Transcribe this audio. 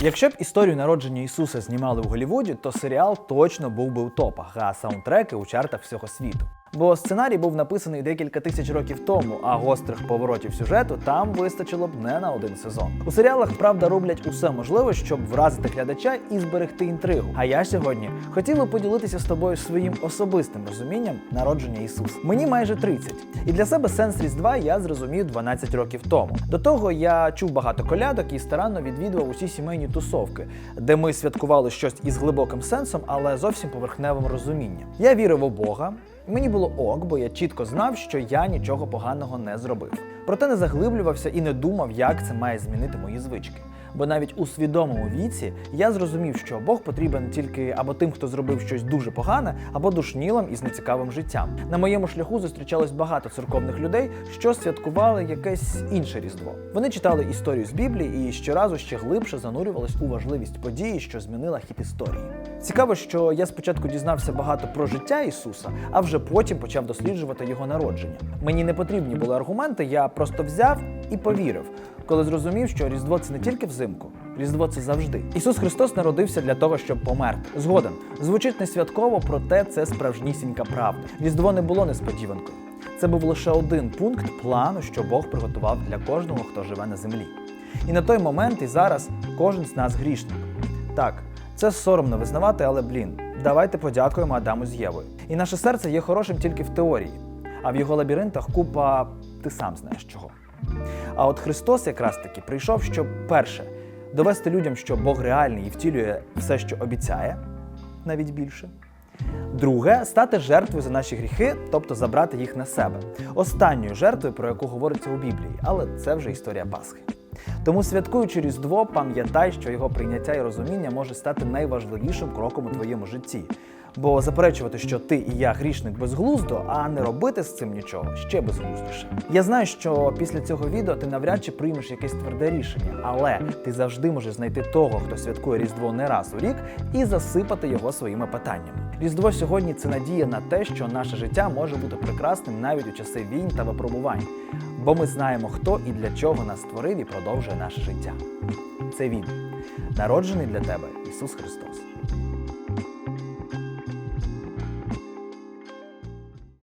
Якщо б історію народження Ісуса знімали в Голлівуді, то серіал точно був би у топах, а саундтреки у чартах всього світу. Бо сценарій був написаний декілька тисяч років тому, а гострих поворотів сюжету там вистачило б не на один сезон. У серіалах правда роблять усе можливе, щоб вразити глядача і зберегти інтригу. А я сьогодні хотів би поділитися з тобою своїм особистим розумінням народження Ісуса. Мені майже 30. І для себе сенс Різдва я зрозумів 12 років тому. До того я чув багато колядок і старанно відвідував усі сімейні тусовки, де ми святкували щось із глибоким сенсом, але зовсім поверхневим розумінням. Я вірив у Бога. Мені було ок, бо я чітко знав, що я нічого поганого не зробив. Проте не заглиблювався і не думав, як це має змінити мої звички. Бо навіть у свідомому віці я зрозумів, що Бог потрібен тільки або тим, хто зробив щось дуже погане, або душнілим із нецікавим життям. На моєму шляху зустрічалось багато церковних людей, що святкували якесь інше різдво. Вони читали історію з Біблії і щоразу ще глибше занурювались у важливість події, що змінила хід історії. Цікаво, що я спочатку дізнався багато про життя Ісуса, а вже потім почав досліджувати його народження. Мені не потрібні були аргументи, я просто взяв і повірив, коли зрозумів, що Різдво це не тільки взимку, Різдво це завжди. Ісус Христос народився для того, щоб померти. Згоден звучить не святково, проте це справжнісінька правда. Різдво не було несподіванкою. Це був лише один пункт плану, що Бог приготував для кожного, хто живе на землі. І на той момент і зараз кожен з нас грішник. Так, це соромно визнавати, але блін, давайте подякуємо Адаму з Євою. І наше серце є хорошим тільки в теорії, а в його лабіринтах купа ти сам знаєш чого. А от Христос якраз таки прийшов, щоб перше довести людям, що Бог реальний і втілює все, що обіцяє, навіть більше. Друге стати жертвою за наші гріхи, тобто забрати їх на себе. Останньою жертвою, про яку говориться у Біблії, але це вже історія Пасхи. Тому святкуючи Різдво, пам'ятай, що його прийняття і розуміння може стати найважливішим кроком у твоєму житті. Бо заперечувати, що ти і я грішник безглуздо, а не робити з цим нічого ще безглуздіше. Я знаю, що після цього відео ти навряд чи приймеш якесь тверде рішення, але ти завжди можеш знайти того, хто святкує Різдво не раз у рік, і засипати його своїми питаннями. Різдво сьогодні це надія на те, що наше життя може бути прекрасним навіть у часи війн та випробувань. Бо ми знаємо, хто і для чого нас створив і продовжує наше життя. Це він, народжений для тебе Ісус Христос.